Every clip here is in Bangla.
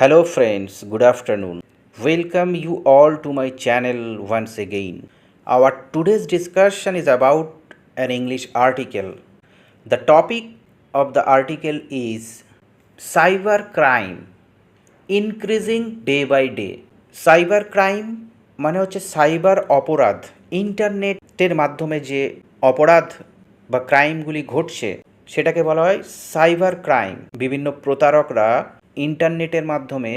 Hello, friends, good afternoon. Welcome you all to my channel once again. Our today's discussion is about an English article. The topic of the article is cyber crime increasing day by day. Cyber crime মানে হচ্ছে সাইবার অপরাধ ইন্টারনেটের মাধ্যমে যে অপরাধ বা ক্রাইমগুলি ঘটছে সেটাকে বলা হয় সাইবার ক্রাইম বিভিন্ন প্রতারকরা ইন্টারনেটের মাধ্যমে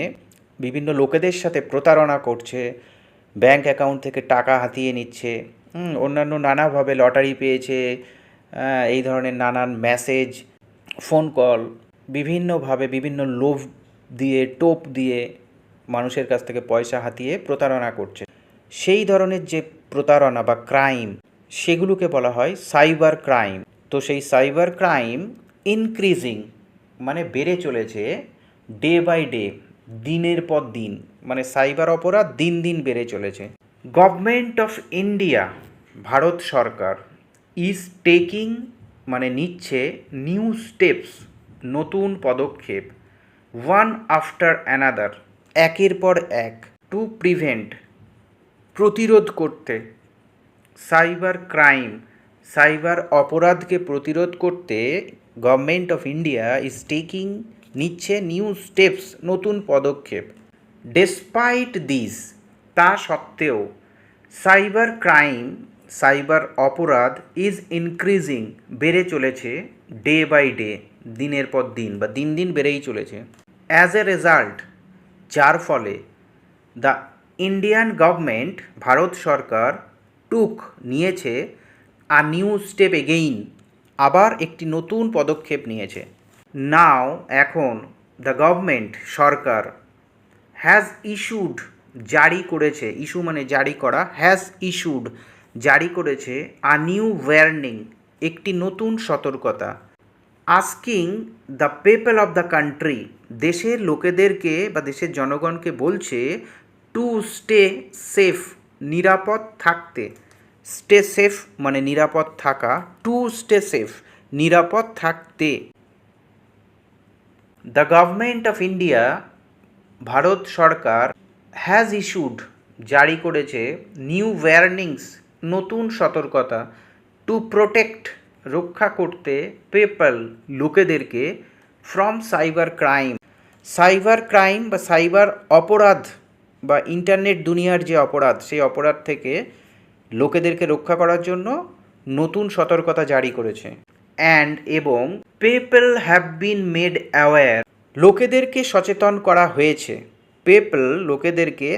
বিভিন্ন লোকেদের সাথে প্রতারণা করছে ব্যাংক অ্যাকাউন্ট থেকে টাকা হাতিয়ে নিচ্ছে অন্যান্য নানাভাবে লটারি পেয়েছে এই ধরনের নানান মেসেজ ফোন কল বিভিন্নভাবে বিভিন্ন লোভ দিয়ে, টোপ দিয়ে মানুষের কাছ থেকে পয়সা হাতিয়ে প্রতারণা করছে। সেই ধরনের যে প্রতারণা বা ক্রাইম সেগুলোকে বলা হয় সাইবার ক্রাইম তো সেই সাইবার ক্রাইম ইনক্রিজিং মানে বেড়ে চলেছে ডে বাই ডে দিনের পর দিন মানে সাইবার অপরাধ দিন দিন বেড়ে চলেছে। গভর্নমেন্ট অফ ইন্ডিয়া ভারত সরকার ইজ টেকিং মানে নিচ্ছে নিউ স্টেপস নতুন পদক্ষেপ ওয়ান আফটার অ্যানাদার একের পর এক টু প্রিভেন্ট প্রতিরোধ করতে সাইবার ক্রাইম সাইবার অপরাধকে প্রতিরোধ করতে government of India is taking নিচ্ছে নিউ স্টেপস নতুন পদক্ষেপ। ডেসপাইট দিস তা সত্ত্বেও সাইবার ক্রাইম সাইবার অপরাধ ইজ ইনক্রিজিং বেড়ে চলেছে ডে বাই ডে দিনের পর দিন বা দিন দিন বেড়েই চলেছে। অ্যাজ এ রেজাল্ট যার ফলে দ্য ইন্ডিয়ান গভর্নমেন্ট ভারত সরকার টুক নিয়েছে আ নিউ স্টেপ এগেইন আবার একটি নতুন পদক্ষেপ নিয়েছে। নাও এখন দ্য গভর্নমেন্ট সরকার হ্যাজ ইস্যুড জারি করেছে ইস্যু মানে জারি করা হ্যাজ ইস্যুড জারি করেছে আ নিউ ওয়ার্নিং একটি নতুন সতর্কতা asking the people of the country দেশের লোকেদেরকে বা দেশের জনগণকে বলছে টু স্টে সেফ নিরাপদ থাকতে স্টে সেফ মানে নিরাপদ থাকা টু স্টে সেফ নিরাপদ থাকতে। দ্য গভর্নমেন্ট অফ ইন্ডিয়া ভারত সরকার হ্যাজ ইস্যুড জারি করেছে নিউ ওয়ার্নিংস নতুন সতর্কতা টু প্রোটেক্ট রক্ষা করতে people লোকেদেরকে from cyber crime cyber crime বা সাইবার অপরাধ বা ইন্টারনেট দুনিয়ার যে অপরাধ, সেই অপরাধ থেকে লোকেদেরকে রক্ষা করার জন্য নতুন সতর্কতা জারি করেছে। অ্যান্ড এবং people have been made aware লোকেদেরকে সচেতন করা হয়েছে। People লোকেদেরকে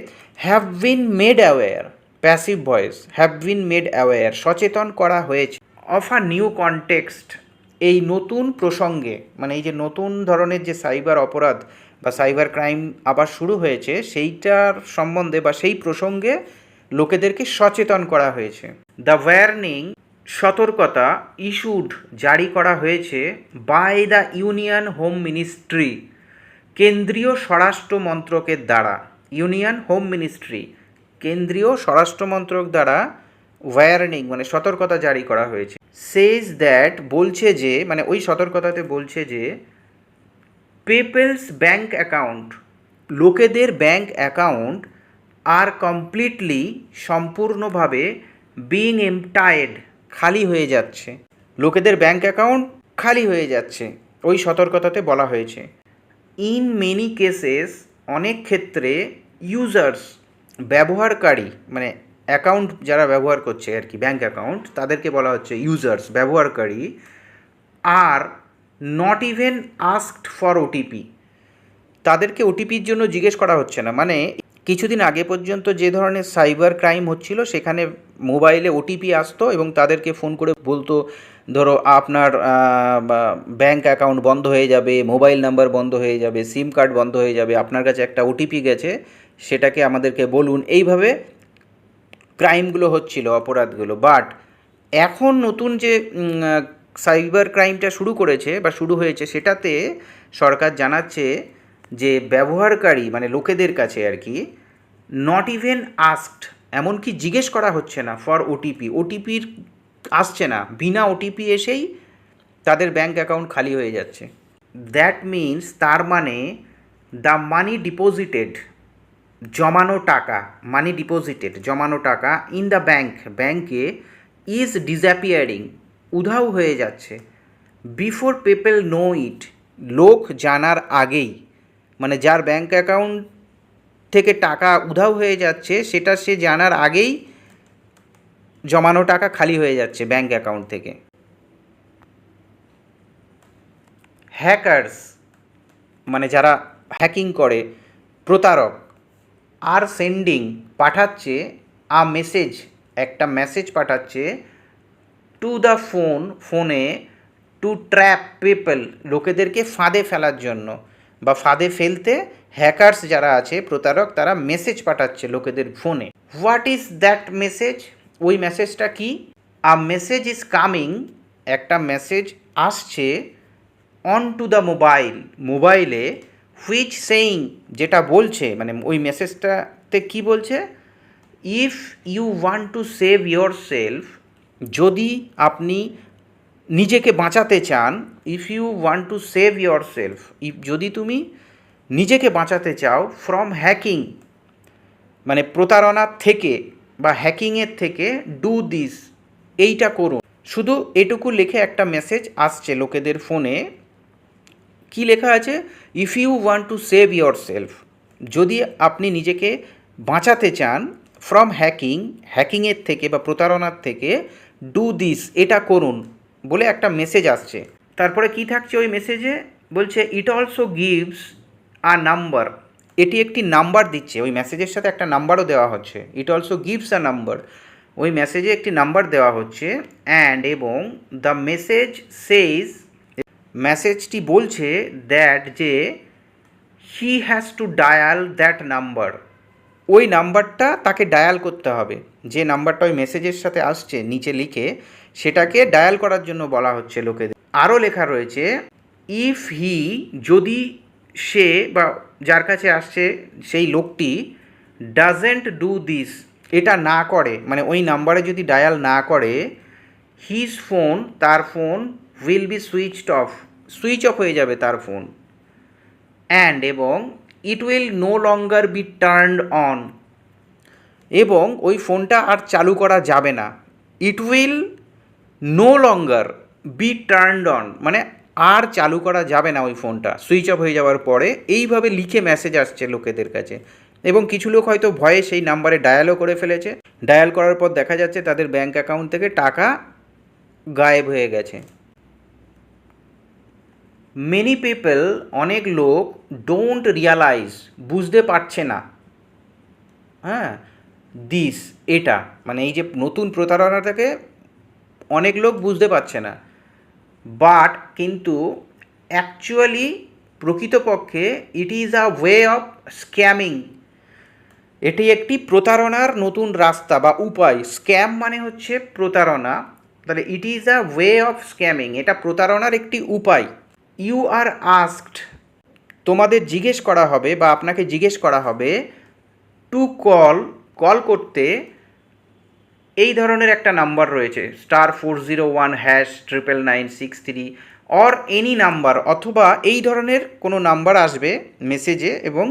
have been made aware passive voice have been made aware সচেতন করা হয়েছে। অফ আ নিউ কনটেক্সট এই নতুন প্রসঙ্গে মানে এই যে নতুন ধরনের যে সাইবার অপরাধ বা সাইবার ক্রাইম আবার শুরু হয়েছে, সেইটার সম্বন্ধে বা সেই প্রসঙ্গে লোকেদেরকে সচেতন করা হয়েছে। দ্য ওয়ার্নিং সতর্কতা ইস্যুড জারি করা হয়েছে by the union home ministry কেন্দ্রীয় স্বরাষ্ট্র মন্ত্রকের দ্বারা। ইউনিয়ন হোম মিনিস্ট্রি কেন্দ্রীয় স্বরাষ্ট্র মন্ত্রক দ্বারা ওয়ার্নিং মানে সতর্কতা জারি করা হয়েছে। সেজ দ্যাট বলছে যে মানে ওই সতর্কতাতে বলছে যে পিপলস ব্যাঙ্ক অ্যাকাউন্ট লোকেদের ব্যাঙ্ক অ্যাকাউন্ট আর কমপ্লিটলি সম্পূর্ণভাবে বিং এমটায়েড খালি হয়ে যাচ্ছে। লোকেদের ব্যাঙ্ক অ্যাকাউন্ট খালি হয়ে যাচ্ছে, ওই সতর্কতাতে বলা হয়েছে। ইন মেনি কেসেস অনেক ক্ষেত্রে ইউজার্স ব্যবহারকারী মানে অ্যাকাউন্ট যারা ব্যবহার করছে আর কি ব্যাঙ্ক অ্যাকাউন্ট তাদেরকে বলা হচ্ছে ইউজার্স ব্যবহারকারী আর not even asked for OTP তাদেরকে ওটিপির জন্য জিজ্ঞেস করা হচ্ছে না। মানে কিছুদিন আগে পর্যন্ত যে ধরনের সাইবার ক্রাইম হচ্ছিল, সেখানে মোবাইলে ওটিপি আসতো এবং তাদেরকে ফোন করে বলতো, ধরো আপনার ব্যাংক অ্যাকাউন্ট বন্ধ হয়ে যাবে, মোবাইল নাম্বার বন্ধ হয়ে যাবে, সিম কার্ড বন্ধ হয়ে যাবে, আপনার কাছে একটা ওটিপি গেছে, সেটাকে আমাদেরকে বলুন। এইভাবে ক্রাইমগুলো হচ্ছিল, অপরাধগুলো। বাট এখন নতুন যে সাইবার ক্রাইমটা শুরু করেছে বা শুরু হয়েছে, সেটাতে সরকার জানাচ্ছে যে ব্যবহারকারী মানে লোকেদের কাছে আর কি নট ইভেন আস্কড এমনকি জিজ্ঞেস করা হচ্ছে না ফর ওটিপি ওটিপির আসছে না, বিনা ওটিপি এসেই তাদের ব্যাঙ্ক অ্যাকাউন্ট খালি হয়ে যাচ্ছে। দ্যাট মিন্স তার মানে দ্য মানি ডিপোজিটেড জমানো টাকা মানি ডিপোজিটেড জমানো টাকা ইন দ্য ব্যাঙ্ক ব্যাঙ্কে ইজ ডিজ্যাপিয়ারিং উধাও হয়ে যাচ্ছে। বিফোর পিপল নো ইট লোক জানার আগেই মানে যার ব্যাঙ্ক অ্যাকাউন্ট থেকে টাকা উধাও হয়ে যাচ্ছে, সেটা সে জানার আগেই জমানো টাকা খালি হয়ে যাচ্ছে ব্যাঙ্ক অ্যাকাউন্ট থেকে। হ্যাকার্স মানে যারা হ্যাকিং করে, প্রতারক আর সেন্ডিং পাঠাচ্ছে আ মেসেজ একটা মেসেজ পাঠাচ্ছে টু দ্য ফোন ফোনে টু ট্র্যাপ পিপল লোকেদেরকে ফাঁদে ফেলার জন্য। বা ফাঁদে ফেলতে হ্যাকার্স যারা আছে, প্রতারক, তারা মেসেজ পাঠাচ্ছে লোকেদের ফোনে হোয়াট ইজ দ্যাট মেসেজ ওই মেসেজটা কি? আ মেসেজ ইজ কামিং একটা মেসেজ আসছে অন টু দ্য মোবাইল মোবাইলে হুইচ সেইং যেটা বলছে মানে ওই মেসেজটাতে কি বলছে? If you want to save yourself যদি আপনি নিজেকে বাঁচাতে চান if you want to save yourself if যদি তুমি নিজেকে বাঁচাতে চাও ফ্রম হ্যাকিং মানে প্রতারণার থেকে বা হ্যাকিংয়ের থেকে ডু দিস এইটা করুন। শুধু এটুকু লিখে একটা মেসেজ আসছে লোকেদের ফোনে কি লেখা আছে? If you want to save yourself যদি আপনি নিজেকে বাঁচাতে চান ফ্রম হ্যাকিং হ্যাকিংয়ের থেকে বা প্রতারণার থেকে ডু দিস এটা করুন। বলে একটা মেসেজ আসছে। তারপরে কি থাকছে ওই মেসেজে বলছে it also gives a number এটি একটি নাম্বার দিচ্ছে। ওই মেসেজের সাথে একটা নাম্বারও দেওয়া হচ্ছে। It also gives a number ওই মেসেজে একটি নাম্বার দেওয়া হচ্ছে। অ্যান্ড এবং দ্য মেসেজ সেইজ মেসেজটি বলছে দ্যাট যে he has to dial that number ওই নাম্বারটা তাকে ডায়াল করতে হবে। যে নাম্বারটা ওই মেসেজের সাথে আসছে, নিচে লিখে সেটাকে ডায়াল করার জন্য বলা হচ্ছে লোকেদের। আরও লেখা রয়েছে ইফ হি যদি সে বা যার কাছে আসছে সেই লোকটি ডাজেন্ট ডু দিস এটা না করে মানে ওই নাম্বারে যদি ডায়াল না করে হিজ ফোন তার phone will be switched off switch off হয়ে যাবে তার ফোন অ্যান্ড এবং it will no longer be turned on এবং ওই ফোনটা আর চালু করা যাবে না। It will no longer be turned on মানে আর চালু করা যাবে না ওই ফোনটা। সুইচ অফ হয়ে যাওয়ার পরে এইভাবে লিখে মেসেজ আসছে লোকেদের কাছে। এবং কিছু লোক হয়তো ভয়ে সেই নাম্বারে ডায়ালও করে ফেলেছে। ডায়াল করার পর দেখা যাচ্ছে তাদের ব্যাঙ্ক অ্যাকাউন্ট থেকে টাকা গায়েব হয়ে গেছে। মেনি পিপল অনেক লোক ডোন্ট রিয়ালাইজ বুঝতে পারছে না। হ্যাঁ দিস এটা মানে এই যে নতুন প্রতারণাটাকে অনেক লোক বুঝতে পারছে না। বাট কিন্তু অ্যাকচুয়ালি প্রকৃতপক্ষে it is a way of scamming এটি একটি প্রতারণার নতুন রাস্তা বা উপায়। স্ক্যাম মানে হচ্ছে প্রতারণা। তাহলে it is a way of scamming এটা প্রতারণার একটি উপায়। ইউ আর আস্কড, তোমাদের জিজ্ঞেস করা হবে বা আপনাকে জিজ্ঞেস করা হবে টু কল কল করতে এই ধরনের একটা নাম্বার রয়েছে, star four zero one hash triple nine six three, or any number অথবা এই ধরনের কোনো নাম্বার আসবে মেসেজে এবং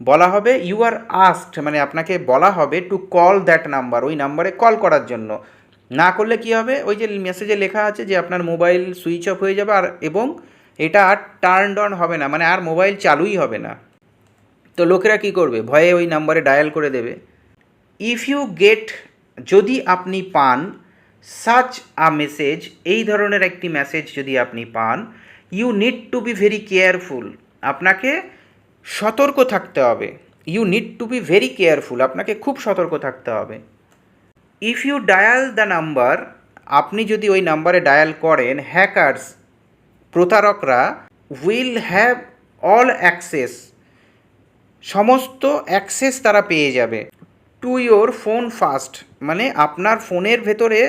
বলা হবে ইউ আর আস্কড মানে আপনাকে বলা হবে টু কল দ্যাট নাম্বার, ওই নাম্বারে কল করার জন্য। না করলে কি হবে? ওই যে মেসেজে লেখা আছে যে আপনার মোবাইল সুইচ অফ হয়ে যাবে আর এবং এটা আর টার্নড অন হবে না মানে আর মোবাইল চালুই হবে না। তো লোকেরা কি করবে? ভয়ে ওই নাম্বারে ডায়াল করে দেবে। ইফ ইউ গেট যদি আপনি পান সাচ আ মেসেজ এই ধরনের একটি মেসেজ যদি আপনি পান you need to be very careful আপনাকে সতর্ক থাকতে হবে। You need to be very careful আপনাকে খুব সতর্ক থাকতে হবে। If you dial the number আপনি যদি ওই নাম্বারে ডায়াল করেন হ্যাকার্স প্রতারকরা উইল হ্যাভ অল অ্যাক্সেস সমস্ত অ্যাক্সেস তারা পেয়ে যাবে। টু ইয়োর ফোন ফাস্ট মানে আপনার ফোনের ভেতরে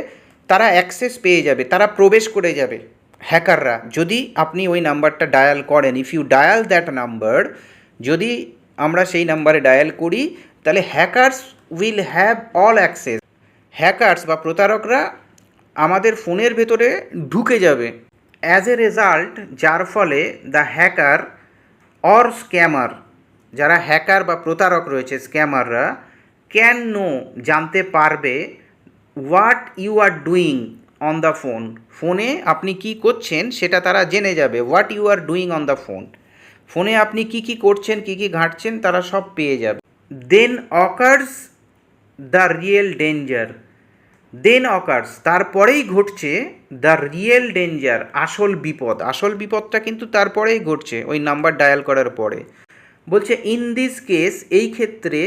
তারা অ্যাক্সেস পেয়ে যাবে, তারা প্রবেশ করে যাবে। হ্যাকাররা যদি আপনি ওই নাম্বারটা ডায়াল করেন if you dial that number যদি আমরা সেই নাম্বারে ডায়াল করি, তাহলে hackers will have all access hackers বা প্রতারকরা আমাদের ফোনের ভেতরে ঢুকে যাবে। অ্যাজ এ রেজাল্ট যার ফলে দ্য হ্যাকার অর স্ক্যামার যারা হ্যাকার বা প্রতারক রয়েছে স্ক্যামাররা ক্যান নো জানতে পারবে what you are doing on the phone ফোনে আপনি কি করছেন সেটা তারা জেনে যাবে what you are doing on the phone ফোনে আপনি কি কি করছেন, কি কি ঘাঁটছেন, তারা সব পেয়ে যাবে। Then occurs the real danger then occurs তারপরেই ঘটছে দ্য রিয়েল ডেঞ্জার আসল বিপদ। আসল বিপদটা কিন্তু তারপরেই ঘটছে, ওই নাম্বার ডায়াল করার পরে। বলছে ইন দিস কেস এই ক্ষেত্রে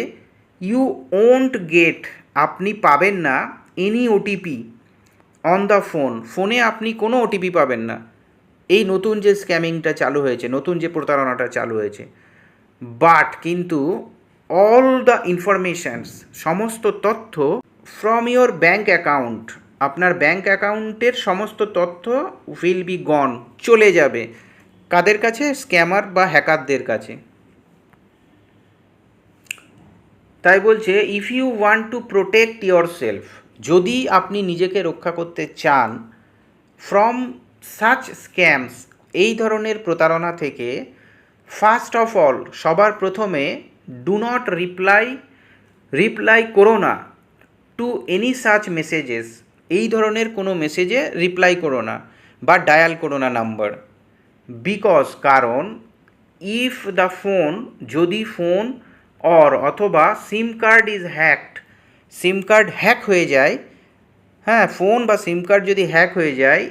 ইউ ওন্ট গেট আপনি পাবেন না any OTP on the phone ফোনে আপনি কোনো ওটিপি পাবেন না। এই নতুন যে স্ক্যামিংটা চালু হয়েছে, নতুন যে প্রতারণাটা চালু হয়েছে। বাট কিন্তু অল দ্য ইনফরমেশানস সমস্ত তথ্য ফ্রম ইয়োর ব্যাঙ্ক অ্যাকাউন্ট আপনার ব্যাঙ্ক অ্যাকাউন্টের সমস্ত তথ্য উইল বি গন চলে যাবে। কাদের কাছে? স্ক্যামার বা হ্যাকারদের কাছে। তাই বলছে if you want to protect yourself যদি আপনি নিজেকে রক্ষা করতে চান ফ্রম সাচ স্ক্যামস এই ধরনের প্রতারণা থেকে ফার্স্ট অফ অল সবার প্রথমে ডু নট রিপ্লাই রিপ্লাই করো না। টু এনি সাচ মেসেজেস এই ধরনের কোনো মেসেজে রিপ্লাই করো না বা ডায়াল করো না নাম্বার বিকজ কারণ ইফ দ্য ফোন যদি ফোন অর অথবা SIM card is hacked SIM card hack হয়ে যায় হ্যাঁ ফোন বা সিম কার্ড যদি হ্যাক হয়ে যায়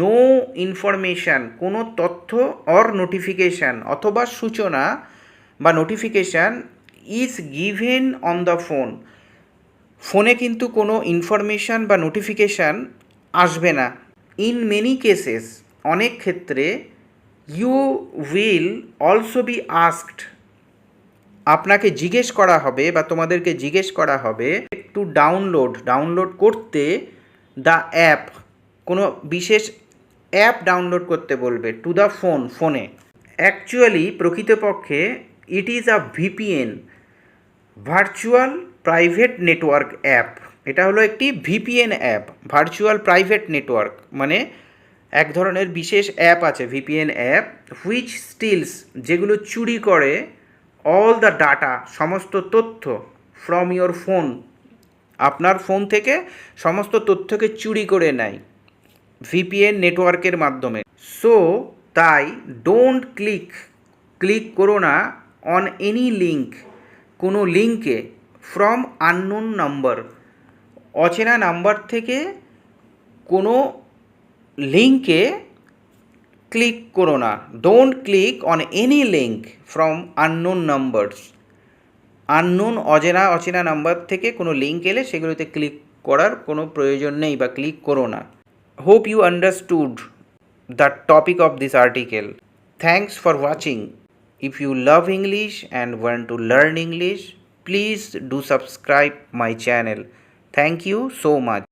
নো ইনফরমেশান কোনো তথ্য অর নোটিফিকেশান অথবা সূচনা বা notification is given on the phone ফোনে কিন্তু কোনো ইনফরমেশান বা নোটিফিকেশান আসবে না। ইন মেনি কেসেস অনেক ক্ষেত্রে you will also be asked আপনাকে জিজ্ঞেস করা হবে বা তোমাদেরকে জিজ্ঞেস করা হবে টু ডাউনলোড ডাউনলোড করতে দ্য অ্যাপ কোনো বিশেষ অ্যাপ ডাউনলোড করতে বলবে টু দ্য ফোন ফোনে অ্যাকচুয়ালি প্রকৃতপক্ষে it is a VPN virtual private network app এটা হলো একটি VPN app virtual private network মানে এক ধরনের বিশেষ অ্যাপ আছে ভিপিএন অ্যাপ হুইচ স্টিলস যেগুলো চুরি করে অল দ্য ডাটা সমস্ত তথ্য ফ্রম ইয়োর ফোন আপনার ফোন থেকে সমস্ত তথ্যকে চুরি করে নেয় ভিপিএন নেটওয়ার্কের মাধ্যমে। সো তাই ডোন্ট ক্লিক ক্লিক করো না অন এনি লিঙ্ক কোনো লিঙ্কে ফ্রম আননোন নাম্বার অচেনা নাম্বার থেকে কোনো লিঙ্কে ক্লিক করো না। Don't click on any link from unknown numbers unknown অজেনা অচেনা নাম্বার থেকে কোনো লিঙ্ক এলে সেগুলোতে ক্লিক করার কোনো প্রয়োজন নেই বা ক্লিক করো না। Hope you understood the topic of this article thanks for watching if you love English and want to learn English Please do subscribe my channel. Thank you so much.